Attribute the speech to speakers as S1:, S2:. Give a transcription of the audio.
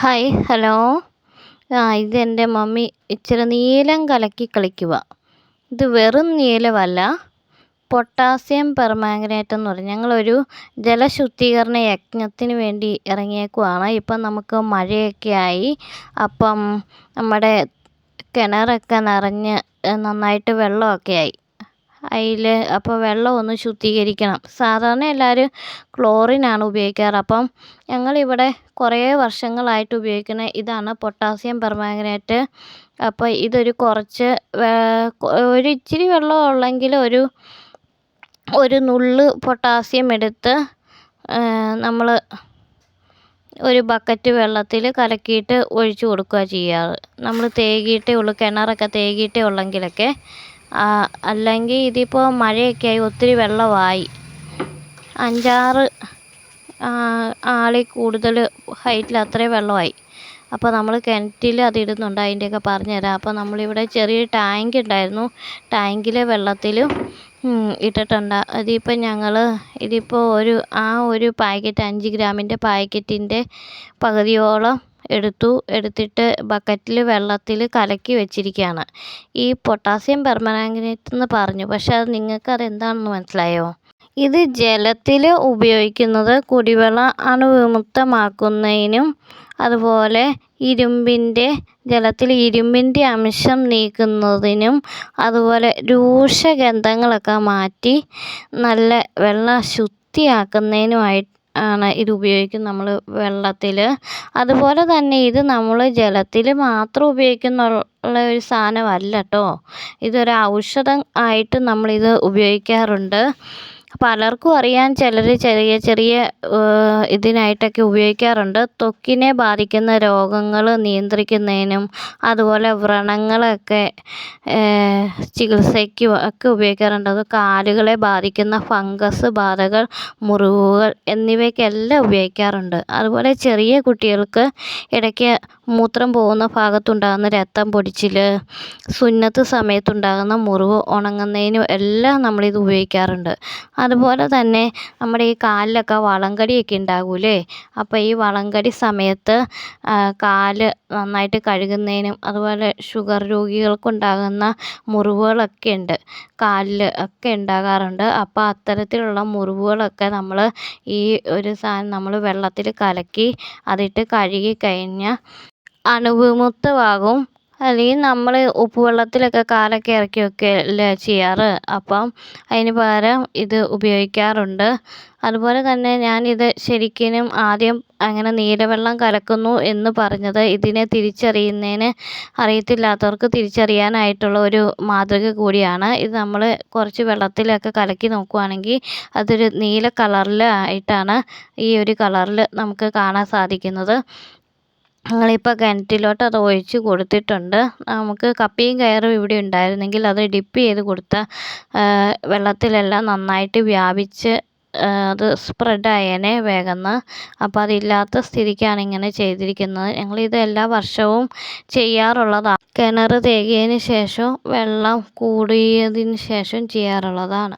S1: Hi hello ആ എന്റെ mummy ഇച്ചിരി നീലം കലക്കി കളിക്കുക ഇത് വെറും നീലമല്ല. പൊട്ടാസ്യം പെർമാംഗനേറ്റ് എന്ന് പറയും. ഞങ്ങളൊരു ജലശുദ്ധീകരണ യജ്ഞത്തിന് വേണ്ടി ഇറങ്ങിയേക്കുവാണ്. ഇപ്പം നമുക്ക് മഴയൊക്കെ ആയി. അപ്പം നമ്മുടെ കിണറൊക്കെ നിറഞ്ഞ് നന്നായിട്ട് വെള്ളമൊക്കെ ആയി. അതിൽ അപ്പോൾ വെള്ളം ഒന്ന് ശുദ്ധീകരിക്കണം. സാധാരണ എല്ലാവരും ക്ലോറിനാണ് ഉപയോഗിക്കാറ്. അപ്പം ഞങ്ങളിവിടെ കുറേ വർഷങ്ങളായിട്ട് ഉപയോഗിക്കുന്ന ഇതാണ് പൊട്ടാസ്യം പെർമാംഗനേറ്റ്. അപ്പോൾ ഇതൊരു കുറച്ച് ഒരു ഇച്ചിരി വെള്ളം ഉള്ളെങ്കിൽ ഒരു ഒരു നുള്ള് പൊട്ടാസ്യം എടുത്ത് നമ്മൾ ഒരു ബക്കറ്റ് വെള്ളത്തിൽ കലക്കിയിട്ട് ഒഴിച്ചു കൊടുക്കുക ചെയ്യാറ്. നമ്മൾ തേകിയിട്ടേ ഉള്ളൂ കിണറൊക്കെ തേകിയിട്ടേ ഉള്ളെങ്കിലൊക്കെ അല്ലെങ്കിൽ ഇതിപ്പോൾ മഴയൊക്കെ ആയി ഒത്തിരി വെള്ളമായി. അഞ്ചാറ് ആളിൽ കൂടുതൽ ഹൈറ്റിൽ അത്രയും വെള്ളമായി. അപ്പോൾ നമ്മൾ കിണറ്റിൽ അത് ഇടുന്നുണ്ട് അതിന്റെയൊക്കെ പറഞ്ഞു തരാം അപ്പോൾ നമ്മളിവിടെ ചെറിയ ടാങ്ക് ഉണ്ടായിരുന്നു. ടാങ്കിലെ വെള്ളത്തിലും ഇട്ടിട്ടുണ്ട്. അതിപ്പോൾ ഞങ്ങൾ ഇതിപ്പോൾ ഒരു ആ ഒരു പാക്കറ്റ് അഞ്ച് ഗ്രാമിന്റെ പാക്കറ്റിന്റെ പകുതിയോളം എടുത്തു എടുത്തിട്ട് ബക്കറ്റിൽ വെള്ളത്തിൽ കലക്കി വെച്ചിരിക്കുകയാണ്. ഈ പൊട്ടാസ്യം പെർമാംഗനേറ്റ് എന്ന് പറഞ്ഞു. പക്ഷേ അത് നിങ്ങൾക്ക് അതെന്താണെന്ന് മനസ്സിലായോ? ഇത് ജലത്തിൽ ഉപയോഗിക്കുന്നത് കുടിവെള്ള അണുവിമുക്തമാക്കുന്നതിനും അതുപോലെ ഇരുമ്പിന്റെ ജലത്തിൽ ഇരുമ്പിന്റെ അംശം നീക്കുന്നതിനും അതുപോലെ രൂക്ഷഗന്ധങ്ങളൊക്കെ മാറ്റി നല്ല വെള്ളം ശുദ്ധിയാക്കുന്നതിനുമായി ആണ് ഇത് ഉപയോഗിക്കുന്നത് നമ്മൾ വെള്ളത്തിൽ അതുപോലെ തന്നെ ഇത് നമ്മൾ ജലത്തിൽ മാത്രം ഉപയോഗിക്കുന്നുള്ള ഒരു സാധനമല്ല കേട്ടോ ഇതൊരു ഔഷധം ആയിട്ട് നമ്മളിത് ഉപയോഗിക്കാറുണ്ട്. പലർക്കും അറിയാൻ ചിലർ ചെറിയ ചെറിയ ഇതിനായിട്ടൊക്കെ ഉപയോഗിക്കാറുണ്ട്. ത്വക്കിനെ ബാധിക്കുന്ന രോഗങ്ങൾ നിയന്ത്രിക്കുന്നതിനും അതുപോലെ വ്രണങ്ങളൊക്കെ ചികിത്സയ്ക്കും ഒക്കെ ഉപയോഗിക്കാറുണ്ട്. അത് കാലുകളെ ബാധിക്കുന്ന ഫംഗസ് ബാധകൾ മുറിവുകൾ എന്നിവയ്ക്കെല്ലാം ഉപയോഗിക്കാറുണ്ട്. അതുപോലെ ചെറിയ കുട്ടികൾക്ക് ഇടയ്ക്ക് മൂത്രം പോകുന്ന ഭാഗത്തുണ്ടാകുന്ന രക്തം പൊടിച്ചിൽ സുന്നത്ത് സമയത്തുണ്ടാകുന്ന മുറിവ് ഉണങ്ങുന്നതിനും എല്ലാം നമ്മളിത് ഉപയോഗിക്കാറുണ്ട്. അതുപോലെ തന്നെ നമ്മുടെ ഈ കാലിലൊക്കെ വളങ്കടിയൊക്കെ ഉണ്ടാകൂലേ? അപ്പോൾ ഈ വളങ്കടി സമയത്ത് കാൽ നന്നായിട്ട് കഴുകുന്നതിനും അതുപോലെ ഷുഗർ രോഗികൾക്കുണ്ടാകുന്ന മുറിവുകളൊക്കെ ഉണ്ട്. കാലിൽ ഒക്കെ ഉണ്ടാകാറുണ്ട്. അപ്പോൾ അത്തരത്തിലുള്ള മുറിവുകളൊക്കെ നമ്മൾ ഈ ഒരു സാധനം നമ്മൾ വെള്ളത്തിൽ കലക്കി അതിട്ട് കഴുകി കഴിഞ്ഞാൽ അണുവിമുക്തമാകും അല്ലെങ്കിൽ നമ്മൾ ഉപ്പുവെള്ളത്തിലൊക്കെ കാലൊക്കെ ഇറക്കി വെക്കുകയല്ലേ ചെയ്യാറ്. അപ്പം അതിന് പകരം ഇത് ഉപയോഗിക്കാറുണ്ട്. അതുപോലെ തന്നെ ഞാനിത് ശരിക്കും ആദ്യം അങ്ങനെ നീലവെള്ളം കലക്കുന്നു എന്ന് പറഞ്ഞത് ഇതിനെ തിരിച്ചറിയുന്നതിന് അറിയത്തില്ലാത്തവർക്ക് തിരിച്ചറിയാനായിട്ടുള്ള ഒരു മാതൃക കൂടിയാണ്. ഇത് നമ്മൾ കുറച്ച് വെള്ളത്തിലൊക്കെ കലക്കി നോക്കുവാണെങ്കിൽ അതൊരു നീല കളറിലായിട്ടാണ് ഈ ഒരു കളറിൽ നമുക്ക് കാണാൻ സാധിക്കുന്നത്. ഞങ്ങളിപ്പോൾ കിണറ്റിലോട്ട് അത് ഒഴിച്ച് കൊടുത്തിട്ടുണ്ട്. നമുക്ക് കപ്പിയും കയറും ഇവിടെ ഉണ്ടായിരുന്നെങ്കിൽ അത് ഡിപ്പ് ചെയ്ത് കൊടുത്താൽ വെള്ളത്തിലെല്ലാം നന്നായിട്ട് വ്യാപിച്ച് അത് സ്പ്രെഡായേനെ വേഗം അപ്പോൾ അതില്ലാത്ത സ്ഥിതിക്കാണ് ഇങ്ങനെ ചെയ്തിരിക്കുന്നത്. ഞങ്ങളിത് എല്ലാ വർഷവും ചെയ്യാറുള്ളതാണ് കിണർ തേകിയതിന് ശേഷം വെള്ളം കൂടിയതിന് ശേഷം ചെയ്യാറുള്ളതാണ്.